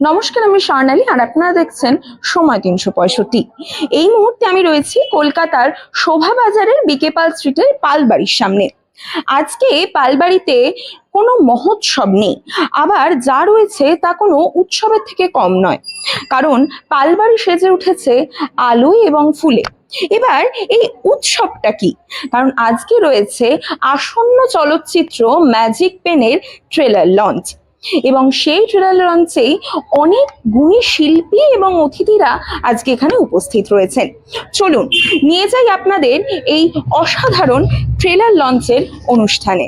নমস্কার, আমি স্বর্ণালী আর আপনারা দেখছেন সময় তিনশো পঁয়ষট্টি। এই মুহূর্তে আমি রয়েছি কলকাতার শোভা বাজারের বিকেপাল স্ট্রিটের পালবাড়ির সামনে। আজকে পালবাড়িতে কোনো মহোৎসব নেই। আবার যা রয়েছে তা কোনো উৎসবের থেকে কম নয়। কারণ পালবাড়ি সেজে উঠেছে আলোয় এবং ফুলে। এবার এই উৎসবটা কি? কারণ আজকে রয়েছে আসন্ন চলচ্চিত্র ম্যাজিক পেনের ট্রেলার লঞ্চ। এবং সেই ট্রেলার লঞ্চেই অনেক গুণী শিল্পী এবং অতিথিরা আজকে এখানে উপস্থিত রয়েছেন। চলুন, নিয়ে যাই আপনাদের এই অসাধারণ ট্রেলার লঞ্চের অনুষ্ঠানে।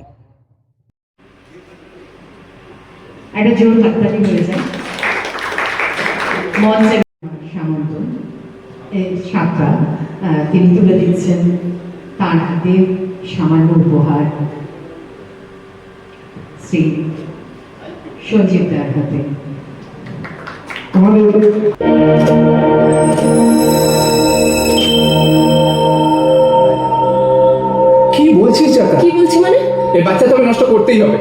তিনি তুলে দিচ্ছেন তার হাতে সামান্য উপহার। শ্রী সঞ্জীব দার হাতে। কি বলছিস চাকা? কি বলছি মানে? এই বাচ্চা তোকে নষ্ট করতেই হবে।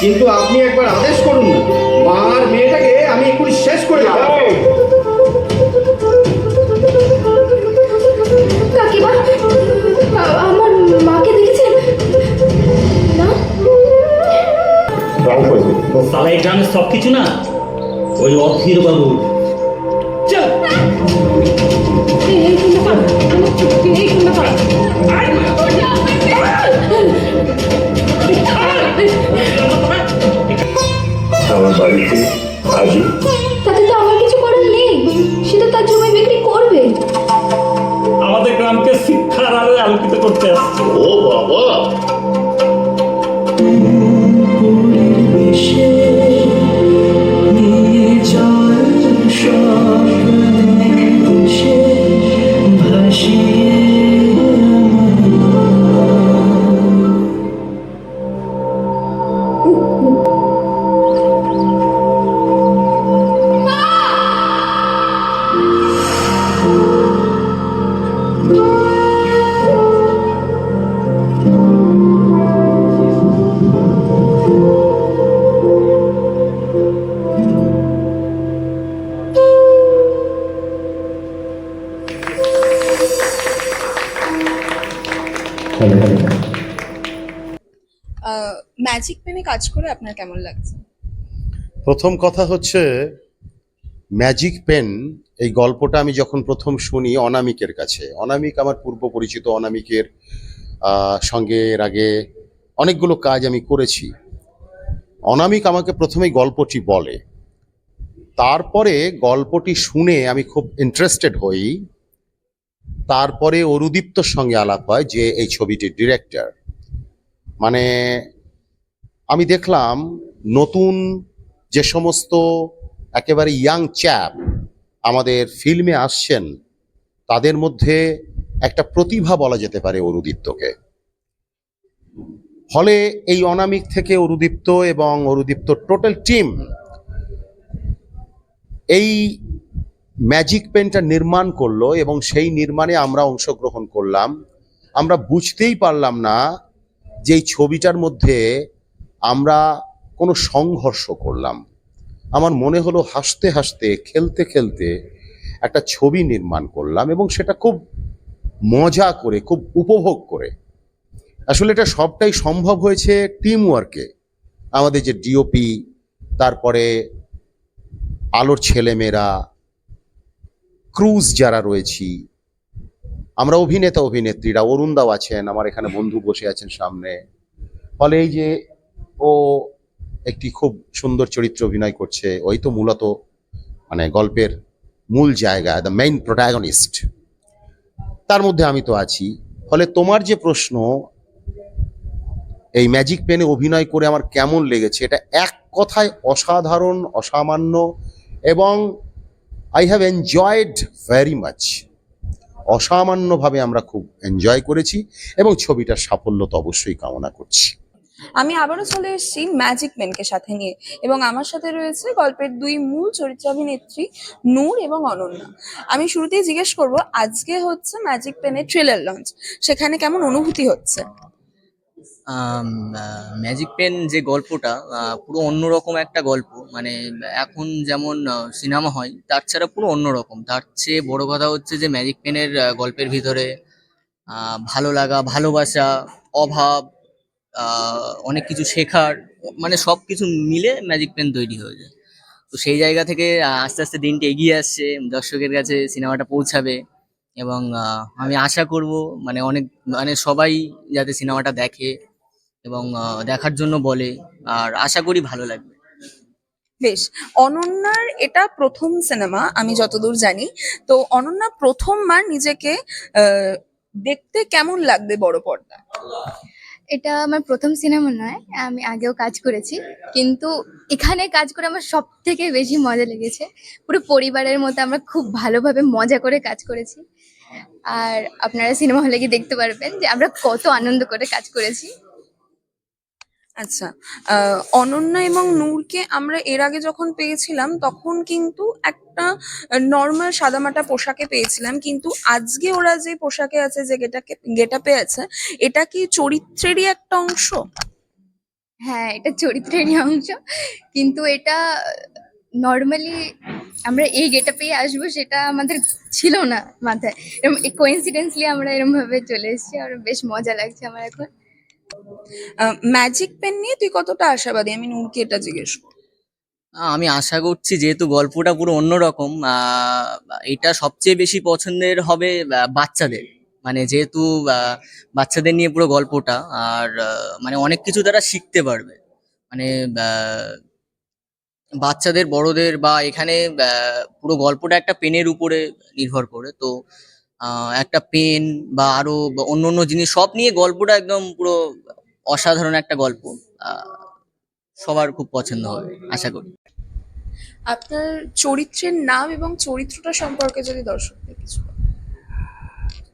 কিন্তু আপনি একবার আদেশ করুন না মা মেয়েটাকে আমি এক্ষুনি শেষ করে দেবো। কাকিমা আমার মাকে সালা এই গ্রামের সব কিছু না? ওই অধীর বাবু। আমার বাড়িতে আজই কাজ করে আপনার কেমন লাগছে? প্রথম কথা হচ্ছে, ম্যাজিক পেন, এই গল্পটা আমি যখন প্রথম শুনি অনামিকের কাছে। অনামিক আমার পূর্ব পরিচিত, অনামিকের সঙ্গে এর আগে অনেকগুলো কাজ আমি করেছি। অনামিক আমাকে প্রথমেই গল্পটি বলে। তারপরে গল্পটি শুনে আমি খুব ইন্টারেস্টেড হই। তারপরে অরুদীপ্তর সঙ্গে আলাপ হয়, যে এই ছবিটির ডিরেক্টর মানে আমি দেখলাম নতুন যে সমস্ত একেবারে ইয়াং চ্যাপ আমাদের ফিল্মে আসছেন, তাদের মধ্যে একটা প্রতিভা বলা যেতে পারে অরুদীপ্তকে। ফলে এই অনামিক থেকে অরুদীপ্ত এবং অরুদীপ্ত টোটাল টিম এই ম্যাজিক পেনটা নির্মাণ করল এবং সেই নির্মাণে আমরা অংশগ্রহণ করলাম। আমরা বুঝতেই পারলাম না যে এই ছবিটার মধ্যে আমরা কোনো সংঘর্ষ করলাম। আমার মনে হলো হাসতে হাসতে, খেলতে খেলতে একটা ছবি নির্মাণ করলাম এবং সেটা খুব মজা করে, খুব উপভোগ করে। আসলে এটা সবটাই সম্ভব হয়েছে টিম ওয়ার্কে আমাদের যে ডিওপি তারপরে আলোর ছেলেমেয়েরা, ক্রুজ যারা রয়েছি, আমরা অভিনেতা, অভিনেত্রীরা অরুণদাও আছেন, আমার এখানে বন্ধু বসে আছেন সামনে। ফলে এই যে ও একটি খুব সুন্দর চরিত্র অভিনয় করছে। ওই তো মূলত মানে গল্পের মূল জায়গা দ্য মেইন প্রোটাগনিস্ট তার মধ্যে আমি তো আছি। ফলে তোমার যে প্রশ্ন, এই ম্যাজিক পেনে অভিনয় করে আমার কেমন লেগেছে, এটা এক কথায় অসাধারণ, অসামান্য এবং I have enjoyed very much অসামান্যভাবে আমরা খুব এনজয় করেছি এবং ছবিটার সাফল্য তো অবশ্যই কামনা করছি। আমি আবারও চলে এসেছি ম্যাজিক পেনকে সাথে নিয়ে এবং আমার সাথে রয়েছে গল্পের দুই মূল চরিত্র অভিনেত্রী নূর এবং অনন্যা। আমি শুরুতেই জিজ্ঞেস করব, আজকে হচ্ছে ম্যাজিক পেনের ট্রেলার লঞ্চ সেখানে কেমন অনুভূতি হচ্ছে? ম্যাজিক পেন যে গল্পটা পুরো অন্যরকম একটা গল্প মানে এখন যেমন সিনেমা হয়, তার ছাড়া পুরো অন্যরকম। তার চেয়ে বড় কথা হচ্ছে যে ম্যাজিক পেনের গল্পের ভিতরে ভালো লাগা, ভালোবাসা, অভাব অনেক কিছু শেখার মানে সব কিছু মিলে ম্যাজিক পেন তৈরি হয়ে যায়। তো সেই জায়গা থেকে আস্তে আস্তে দিনটি এগিয়ে আসছে, দর্শকের কাছে সিনেমাটা পৌঁছাবে এবং আমি আশা করব মানে অনেক মানে সবাই যাতে সিনেমাটা দেখে এবং দেখার জন্য বলে, আর আশা করি ভালো লাগবে। বেশ, অনন্যার এটা প্রথম সিনেমা, আমি যতদূর জানি। তো অনন্যা প্রথমবার নিজেকে দেখতে কেমন লাগবে বড় পর্দা এটা আমার প্রথম সিনেমা নয়, আমি আগেও কাজ করেছি। কিন্তু এখানে কাজ করে আমার সব থেকে বেশি মজা লেগেছে। পুরো পরিবারের মতো আমরা খুব ভালোভাবে মজা করে কাজ করেছি। আর আপনারা সিনেমা হলে গিয়ে দেখতে পারবেন যে আমরা কত আনন্দ করে কাজ করেছি। আচ্ছা অনন্যা এবং নূরকে আমরা এর আগে যখন পেয়েছিলাম, তখন কিন্তু একটা নর্মাল সাদামাটা পোশাকে পেয়েছিলাম কিন্তু আজকে ওরা যে পোশাকে আছে যে গেটাকে গেটাপে আছে এটা কি চরিত্রেরই একটা অংশ? হ্যাঁ এটা চরিত্রেরই অংশ কিন্তু এটা নর্মালি আমরা এই গেটা পেয়ে আসব সেটা আমাদের ছিল না মাথায়। এরকম কোইন্সিডেন্সলি আমরা এরকম ভাবে চলে এসেছি আর বেশ মজা লাগছে আমার এখন। ম্যাজিক পেন নিয়ে তুই কতটা আশাবাদী? আমি নূরকে এটা জিজ্ঞেস আমি আশা করছি যেহেতু গল্পটা পুরো অন্যরকম এটা সবচেয়ে বেশি পছন্দের হবে বাচ্চাদের। মানে যেহেতু বাচ্চাদের নিয়ে পুরো গল্পটা, আর মানে অনেক কিছু তারা শিখতে পারবে। মানে বাচ্চাদের, বড়দের বা এখানে পুরো গল্পটা একটা পেনের উপরে নির্ভর করে। তো একটা পেন বা আরও অন্য অন্য জিনিস, সব নিয়ে গল্পটা একদম পুরো অসাধারণ একটা গল্প সবার খুব পছন্দ হবে, আশা করি। আপনার চরিত্রের নাম এবং চরিত্রটা সম্পর্কে যদি দর্শকদের কিছু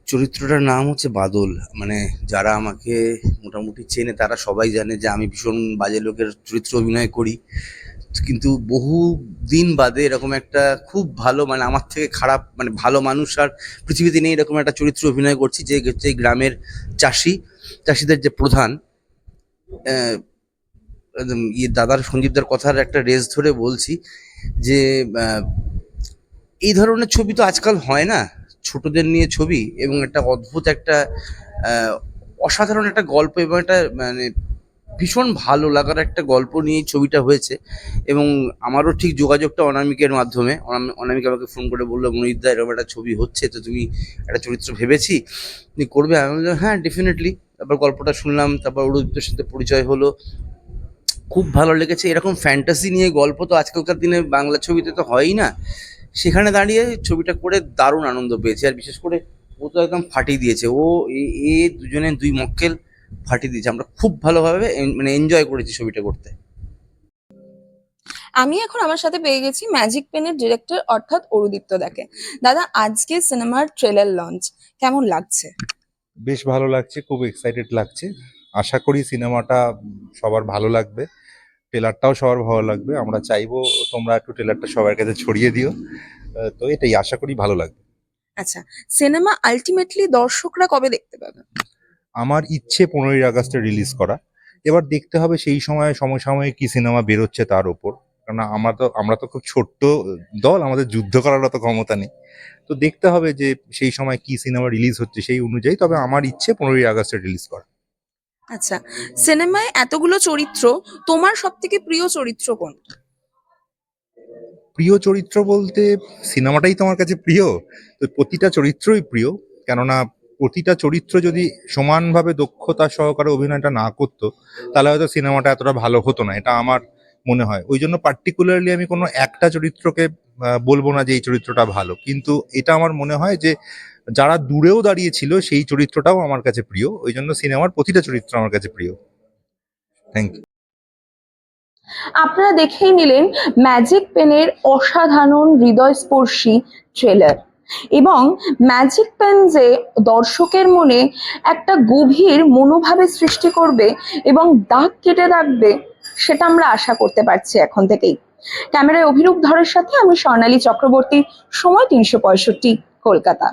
চরিত্রটার নাম হচ্ছে বাদল। মানে যারা আমাকে মোটামুটি চেনে, তারা সবাই জানে যে আমি ভীষণ বাজে লোকের চরিত্র অভিনয় করি। কিন্তু বহু দিন বাদে এরকম একটা খুব ভালো মানে আমার থেকে খারাপ মানে ভালো মানুষ আর পৃথিবীতে নেই এরকম একটা চরিত্র অভিনয় করছি যে হচ্ছে গ্রামের চাষি, চাষিদের যে প্রধান ইয়ে দাদার সঞ্জীবদার কথার একটা রেস ধরে বলছি যে এই ধরনের ছবি তো আজকাল হয় না। ছোটদের নিয়ে ছবি এবং একটা অদ্ভুত একটা অসাধারণ একটা গল্প এবং একটা মানে ভীষণ ভালো লাগার একটা গল্প নিয়ে ছবিটা হয়েছে এবং আমারও ঠিক যোগাযোগটা অনামিকের মাধ্যমে, অনামি- অনামিকা আমাকে ফোন করে বলল মনিরদা এরকম একটা ছবি হচ্ছে, তো তুমি একটা চরিত্র ভেবেছি, তুমি করবে? আমি বললাম হ্যাঁ ডেফিনেটলি তারপর গল্পটা শুনলাম, তারপর অরুদীপ্তর সাথে পরিচয় হলো খুব ভালো লেগেছে। এরকম ফ্যান্টাসি নিয়ে গল্প তো আজকালকার দিনে বাংলা ছবিতে তো হয়ই না। সেখানে দাঁড়িয়ে ছবিটা করে দারুণ আনন্দ পেয়েছি। আর বিশেষ করে ও তো একদম ফাটিয়ে দিয়েছে। ও এ- এ দুজনে দুই মক্কেল ফাটিয়ে দিয়েছে। আমরা খুব ভালোভাবে মানে এনজয় করেছি ছবিটা করতে। আমি এখন আমার সাথে পেয়ে গেছি ম্যাজিক পেনের ডিরেক্টর অর্থাৎ অরুদীপ্ত দাকে। দাদা আজকে সিনেমার ট্রেলার লঞ্চ কেমন লাগছে? বেশ ভালো লাগছে খুব এক্সাইটেড লাগছে। আশা করি সিনেমাটা সবার ভালো লাগবে। ট্রেলারটাও সবার ভালো লাগবে। আমরা চাইব তোমরা একটু ট্রেলারটা সবার কাছে ছড়িয়ে দিও। তো এটাই আশা করি ভালো লাগবে। আচ্ছা সিনেমা আলটিমেটলি দর্শকরা কবে দেখতে পাবে? আমার ইচ্ছে পনেরোই আগস্টে রিলিজ করা। এবার দেখতে হবে সেই সময় সমসাময়িক কি সিনেমা বেরোচ্ছে তার উপর কারণ আমরা তো আমরা তো খুব ছোট্ট দল আমাদের যুদ্ধ করার তো ক্ষমতা নেই। তো দেখতে হবে যে সেই সময় কি সিনেমা রিলিজ হচ্ছে সেই অনুযায়ী। তবে আমার ইচ্ছে পনেরোই আগস্টে রিলিজ করা। আচ্ছা সিনেমায় এতগুলো চরিত্র, তোমার সব থেকে প্রিয় চরিত্র কোন? প্রিয় চরিত্র বলতে সিনেমাটাই তোমার কাছে প্রিয়? তো প্রতিটা চরিত্রই প্রিয়, কেননা প্রতিটা চরিত্র যদি সমানভাবে দক্ষতা সহকারে অভিনয়টা না করতো, তাহলে হয়তো সিনেমাটা এতটা ভালো হতো না, এটা আমার মনে হয়। ওই জন্য পার্টিকুলারলি আমি কোনো একটা চরিত্রকে বলব না যে এই চরিত্রটা ভালো। কিন্তু এটা আমার মনে হয় যে যারা দূরেও দাঁড়িয়েছিল সেই চরিত্রটাও আমার কাছে প্রিয়। ওই জন্য সিনেমার প্রতিটা চরিত্র আমার কাছে প্রিয়। থ্যাংক ইউ আপনারা দেখেই নিলেন ম্যাজিক পেনের অসাধারণ হৃদয়স্পর্শী ট্রেলার এবং ম্যাজিক পেন যে দর্শকের মনে একটা গভীর মনোভাবের সৃষ্টি করবে এবং দাগ কেটে রাখবে, সেটা আমরা আশা করতে পারছি এখন থেকেই। ক্যামেরায় অভিরূপ ধরের সাথে আমি স্বর্ণালী চক্রবর্তী, সময় তিনশো পঁয়ষট্টি, কলকাতা।